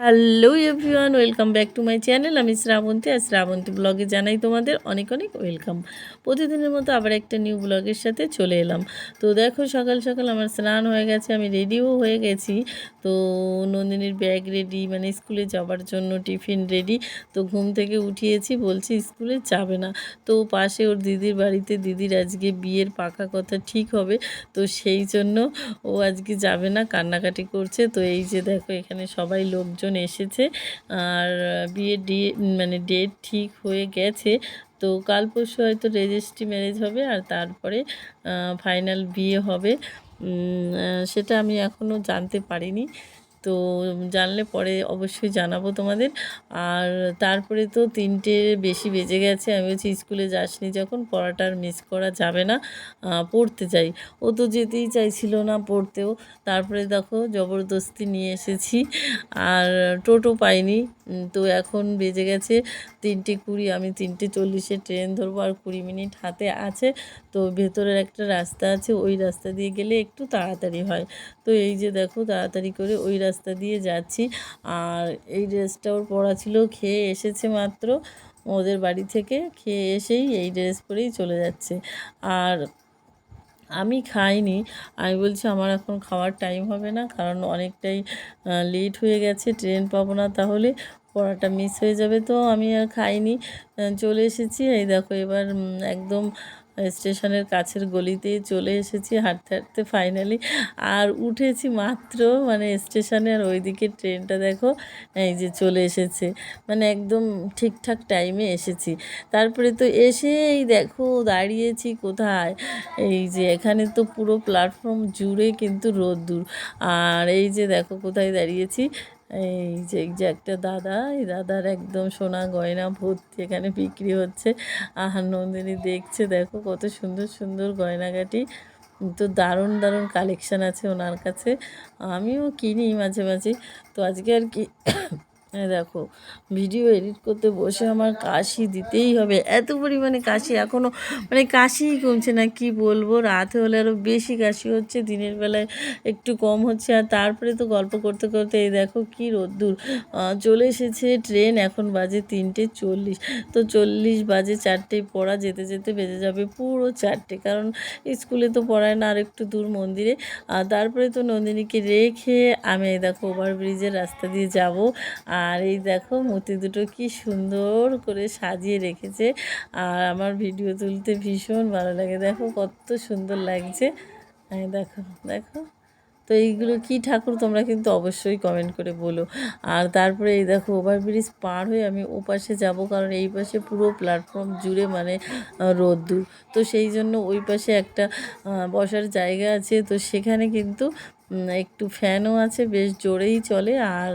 Hello everyone, welcome back to my channel. আমি শ্রাবন্তী, আর শ্রাবন্তী ব্লগে জানাই তোমাদের অনেক অনেক ওয়েলকাম। প্রতিদিনের মতো আবার একটা নিউ ব্লগের সাথে চলে এলাম। তো দেখো, সকাল সকাল আমার স্নান হয়ে গেছে, আমি রেডিও হয়ে গেছি। তো নন্দিনীর ব্যাগ রেডি মানে স্কুলে যাওয়ার জন্য টিফিন রেডি তো ঘুম থেকে উঠিয়েছি, বলছি স্কুলে যাবে না। তো পাশে ওর দিদির বাড়িতে, দিদির আজকে বিয়ের পাকা কথা ঠিক হবে। তো সেই জন্য ও আজকে যাবে না, কান্নাকাটি করছে। তো এই যে দেখো, এখানে সবাই লোকজন এসেছে। আর বিয়ের ডে মানে ডেট ঠিক হয়ে গেছে। তো কাল পরশু হয়তো রেজিস্ট্রি ম্যারেজ হবে আর তারপরে ফাইনাল বিয়ে হবে। সেটা আমি এখনও জানতে পারিনি। তো জানলে পরে অবশ্যই জানাব তোমাদের। আর তারপরে তো তিনটে বেশি বেজে গেছে, আমি বলছি স্কুলে যাসনি যখন, পড়াটা মিস করা যাবে না পড়তে চাই ও তো যেতেই চাইছিল না পড়তেও। তারপরে দেখো জবরদস্তি নিয়ে এসেছি, আর টোটো পাইনি। তো এখন বেজে গেছে তিনটে কুড়ি, আমি তিনটে চল্লিশে ট্রেন ধরবো, আর কুড়ি মিনিট হাতে আছে। তো ভেতরের একটা রাস্তা আছে, ওই রাস্তা দিয়ে গেলে একটু তাড়াতাড়ি হয়। তো এই যে দেখো, তাড়াতাড়ি করে ওই রাস্তা দিয়ে যাচ্ছি। আর এই ড্রেসটা ওর পরা ছিল, খেয়ে এসেছে মাত্র। ওদের বাড়ি থেকে খেয়ে এসেই এই ড্রেস পরেই চলে যাচ্ছে। আর আমি খাইনি। আমি বলছি, আমার এখন খাওয়ার টাইম হবে না, কারণ অনেকটাই লেট হয়ে গেছে ট্রেন পাবো না তাহলে। পড়াটা মিস হয়ে যাবে তো, আমি আর খাইনি। চলে এসেছি। এই দেখো, এবার একদম স্টেশনের কাছের গলিতেই চলে এসেছি, হাঁটতে হাঁটতে ফাইনালি আর উঠেছি মাত্র মানে স্টেশনে আর ওইদিকে ট্রেনটা দেখো, এই যে চলে এসেছে মানে একদম ঠিকঠাক টাইমে এসেছি। তারপরে তো এসেই দেখো দাঁড়িয়েছি কোথায়, এই যে এখানে তো পুরো প্ল্যাটফর্ম জুড়ে কিন্তু রোদ্দুর, আর এই যে দেখো কোথায় দাঁড়িয়েছি এই যে যে একটা দাদা, এই দাদার একদম সোনা গয়না ভর্তি এখানে বিক্রি হচ্ছে। আহার নন্দিনী দেখছে, দেখো কত সুন্দর সুন্দর গয়নাগাটি। তো দারুণ দারুণ কালেকশান আছে ওনার কাছে। আমিও কিনি মাঝে মাঝে। তো আজকে আর কি দেখো ভিডিও এডিট করতে বসে আমার কাশি দিতেই হবে। এত পরিমাণে কাশি এখনও মানে কাশিই কমছে না, কি বলব? রাতে হলে আরও বেশি কাশি হচ্ছে, দিনের বেলায় একটু কম হচ্ছে। আর তারপরে তো গল্প করতে করতে এই দেখো কি রোদ্দুর। চলে এসেছে ট্রেন এখন বাজে তিনটে চল্লিশ। তো চল্লিশ বাজে চারটেয় পড়া যেতে যেতে বেজে যাবে পুরো চারটে। কারণ স্কুলে তো পড়ায় না, আর একটু দূর মন্দিরে। আর তারপরে তো নন্দিনীকে রেখে আমি দেখো ওভারব্রিজের রাস্তা দিয়ে যাব। আর এই দেখো মূর্তি দুটো কি সুন্দর করে সাজিয়ে রেখেছে। আর আমার ভিডিও তুলতে ভীষণ ভালো লাগে। দেখো কত সুন্দর লাগছে। দেখো দেখো। তো এইগুলো কি ঠাকুর তোমরা কিন্তু অবশ্যই কমেন্ট করে বলো। আর তারপরে এই দেখো ওভারব্রিজ পার হয়ে আমি ও পাশে যাব কারণ এই পাশে পুরো প্ল্যাটফর্ম জুড়ে মানে রোদ্দুর। তো সেই জন্য ওই পাশে একটা বসার জায়গা আছে। তো সেখানে কিন্তু একটু ফ্যানও আছে, বেশ জোরেই চলে। আর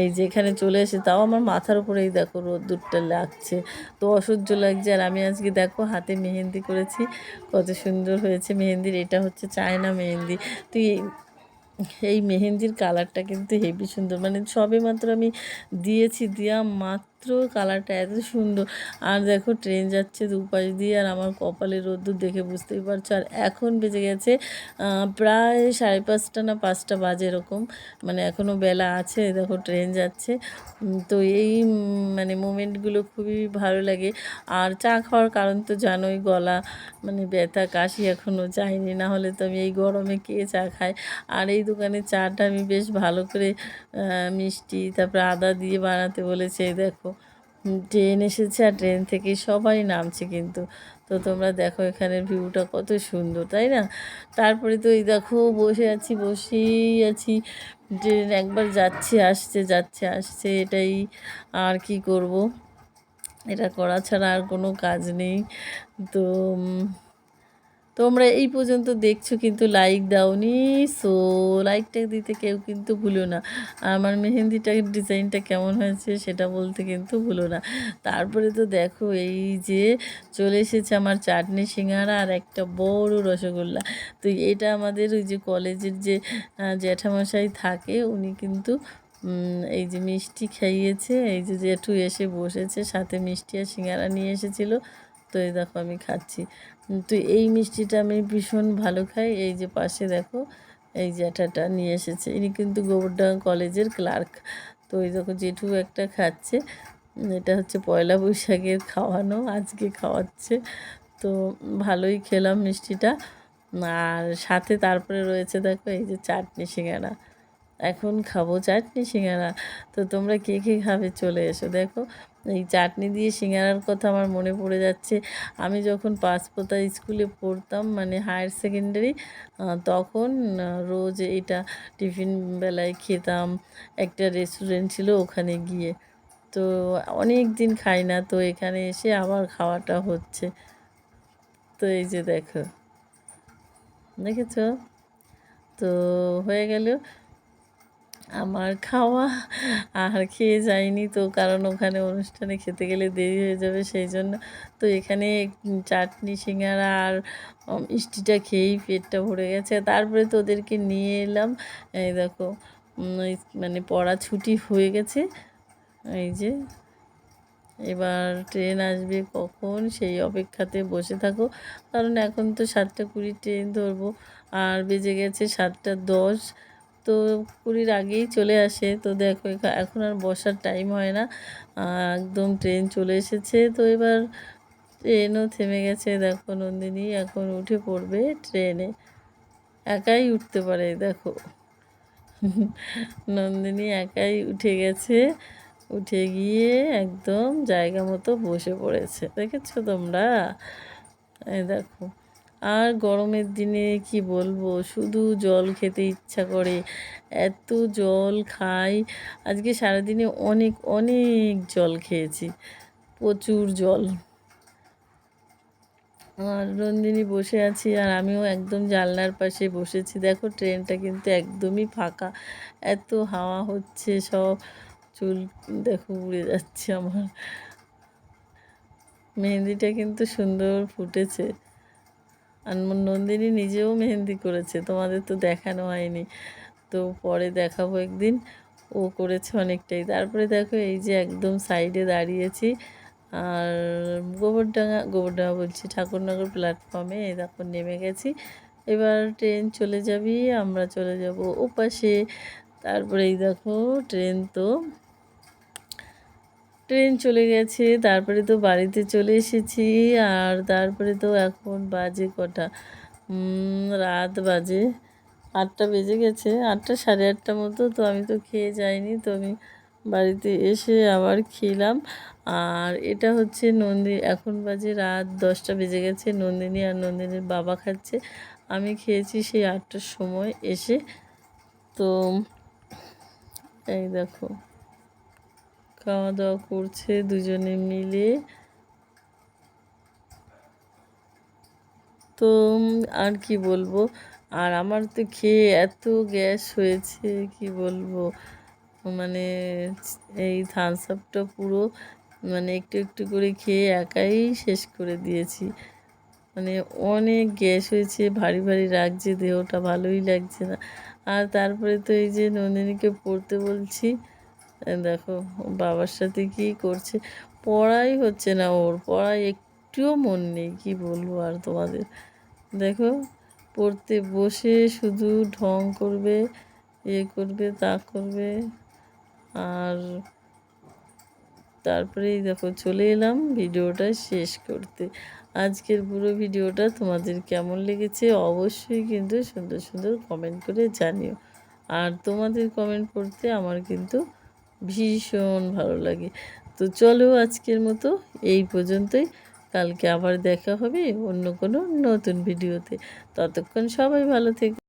এই যেখানে চলে এসে তাও আমার মাথার উপরে এই দেখো রোদ্দুরটা লাগছে। তো অসহ্য লাগছে। আর আমি আজকে দেখো হাতে মেহেন্দি করেছি। কত সুন্দর হয়েছে মেহেন্দির। এটা হচ্ছে চায়না মেহেন্দি। তুই এই মেহেন্দির কালারটা কিন্তু হেভি সুন্দর। মানে সবে মাত্র আমি দিয়েছি দিয়া মাত্র কালারটা এত সুন্দর। আর দেখো ট্রেন যাচ্ছে দুপাশ দিয়ে আর আমার কপালে রোদ্দুর দেখে বুঝতেই পারছ। আর এখন বেজে গেছে প্রায় সাড়ে পাঁচটা না পাঁচটা বাজে এরকম। মানে এখনও বেলা আছে, দেখো ট্রেন যাচ্ছে। তো এই মানে মোমেন্টগুলো খুবই ভালো লাগে। আর চা খাওয়ার কারণ তো জানোই, গলা মানে ব্যথা, কাশি এখনও যায়নি। না হলে তো আমি এই গরমে কে চা খাই আর এই দোকানে চাটা আমি বেশ ভালো করে মিষ্টি, তারপরে আদা দিয়ে বানাতে বলেছে দেখো। ট্রেন এসেছে আর ট্রেন থেকে সবাই নামছে কিন্তু। তো তোমরা দেখো এখানের ভিউটা কত সুন্দর, তাই না? তারপরে তো এই দেখো বসে আছি, বসেই আছি। ট্রেন একবার যাচ্ছে, আসছে যাচ্ছে, আসছে, এটাই আর কি করব? এটা করা ছাড়া আর কোনো কাজ নেই। তো তোমরা এই পর্যন্ত দেখছ কিন্তু লাইক দাওনি সো লাইকটা দিতে কেউ কিন্তু ভুলো না। আমার মেহেন্দিটার ডিজাইনটা কেমন হয়েছে সেটা বলতে কিন্তু ভুলো না। তারপরে তো দেখো এই যে চলে এসেছে আমার চাটনি সিঙ্গারা আর একটা বড় রসগোল্লা। তো এটা আমাদের ওই যে কলেজের যে জ্যাঠামশাই থাকে, উনি কিন্তু এই যে মিষ্টি খাইয়েছে। এই যে জেঠু এসে বসেছে, সাথে মিষ্টি আর সিঙ্গারা নিয়ে এসেছিল। তো এই দেখো আমি খাচ্ছি। তো এই মিষ্টিটা আমি ভীষণ ভালো খাই। এই যে পাশে দেখো, এই জ্যাঠাটা নিয়ে এসেছে। ইনি কিন্তু গোবরডাঙ্গা কলেজের ক্লার্ক। তো ওই দেখো জেঠু একটা খাচ্ছে। এটা হচ্ছে পয়লা বৈশাখের খাওয়ানো, আজকে খাওয়াচ্ছে। তো ভালোই খেলাম মিষ্টিটা। আর সাথে তারপরে রয়েছে দেখো, এই যে চাটনি সিঙ্গারা। এখন খাব চাটনি সিঙ্গারা। তো তোমরা কে কে খাবে চলে এসো। দেখো এই চাটনি দিয়ে সিঙ্গারার কথা আমার মনে পড়ে যাচ্ছে। আমি যখন পাঁচপোতা স্কুলে পড়তাম মানে হায়ার সেকেন্ডারি তখন রোজ এটা টিফিন বেলায় খেতাম। একটা রেস্টুরেন্ট ছিল ওখানে গিয়ে। তো অনেক দিন খাই না, তো এখানে এসে আবার খাওয়াটা হচ্ছে। তো এই যে দেখো, দেখেছ? তো হয়ে গেল। আমার খাওয়া আর খেয়ে যায়নি তো, কারণ ওখানে অনুষ্ঠানে খেতে গেলে দেরি হয়ে যাবে সেই জন্য তো এখানে চাটনি, সিঙ্গারা আর মিষ্টিটা খেয়েই পেটটা ভরে গেছে। তারপরে তো ওদেরকে নিয়ে এলাম। এই দেখো মানে পড়া ছুটি হয়ে গেছে। এই যে, এবার ট্রেন আসবে কখন সেই অপেক্ষাতে বসে থাকো। কারণ এখন তো সাতটা কুড়ি ট্রেন ধরবো। আর বেজে গেছে সাতটা দশ। তো কুড়ির আগেই চলে আসে। তো দেখো এখন আর বসার টাইম হয় না। একদম ট্রেন চলে এসেছে। তো এবার ট্রেনও থেমে গেছে। দেখো নন্দিনী এখন উঠে পড়বে ট্রেনে একাই উঠতে পারে, দেখো। নন্দিনী একাই উঠে গেছে। উঠে গিয়ে একদম জায়গা মতো বসে পড়েছে। দেখেছ তোমরা? এই দেখো। আর গরমের দিনে কি বলব? শুধু জল খেতে ইচ্ছা করে। এত জল খাই। আজকে সারাদিনে অনেক অনেক জল খেয়েছি। প্রচুর জল। আর নন্দিনী বসে আছি আর আমিও একদম জানলার পাশে বসেছি। দেখো ট্রেনটা কিন্তু একদমই ফাঁকা। এত হাওয়া হচ্ছে সব। চুল দেখো উড়ে যাচ্ছে আমার। মেহেন্দিটা কিন্তু সুন্দর ফুটেছে। আর নন্দিনী নিজেও মেহেন্দি করেছে, তোমাদের তো দেখানো হয়নি। তো পরে দেখাবো একদিন, ও করেছে অনেকটাই। তারপরে দেখো এই যে একদম সাইডে দাঁড়িয়েছি, আর গোবরডাঙ্গা গোবরডাঙ্গা বলছি, ঠাকুরনগর প্ল্যাটফর্মে এই দেখো নেমে গেছি। এবার ট্রেন চলে যাবি, আমরা চলে যাব ওপাশে। তারপরে এই দেখো ট্রেন তো ট্রেন চলে গেছে, তারপরে তো বাড়িতে চলে এসেছি, আর তারপরে তো এখন বাজে কটা? রাত বাজে, আটটা বেজে গেছে, আটটা সাড়ে আটটা মতো, তো আমি তো খেয়ে যাইনি, তো আমি বাড়িতে এসে আবার খেলাম। আর এটা হচ্ছে নন্দি এখন বাজে রাত দশটা বেজে গেছে, নন্দিনী আর নন্দিনীর বাবা খাচ্ছে। আমি খেয়েছি সেই আটটার সময় এসে, তো এই দেখো। খাওয়া দাওয়া করছে দুজনে মিলে। তো আর কি বলব? আর আমার তো খেয়ে এত গ্যাস হয়েছে, কি বলব? মানে এই থামস আপটা পুরো মানে একটু একটু করে খেয়ে একাই শেষ করে দিয়েছি। মানে অনেক গ্যাস হয়েছে, ভারী ভারী লাগছে, দেহটা ভালোই লাগছে না। আর তারপরে তো এই যে নন্দিনীকে পড়তে বলছি দেখো, বাবার সাথে কি করছে? পড়াই হচ্ছে না ওর, পড়ায় একটুও মন নেই, কি বলব আর তোমাদের? দেখো, পড়তে বসে শুধু ঢং করবে, এ করবে, তা করবে, আর তারপরেই দেখো, চলে এলাম ভিডিওটা শেষ করতে। আজকের পুরো ভিডিওটা তোমাদের কেমন লেগেছে অবশ্যই কিন্তু সুন্দর সুন্দর কমেন্ট করে জানিও। আর তোমাদের কমেন্ট পড়তে আমার কিন্তু ভীষণ ভালো লাগে। তো চলো আজকের মতো এই পর্যন্তই। কালকে আবার দেখা হবে অন্য কোনো নতুন ভিডিওতে। ততক্ষণ সবাই ভালো থেকো।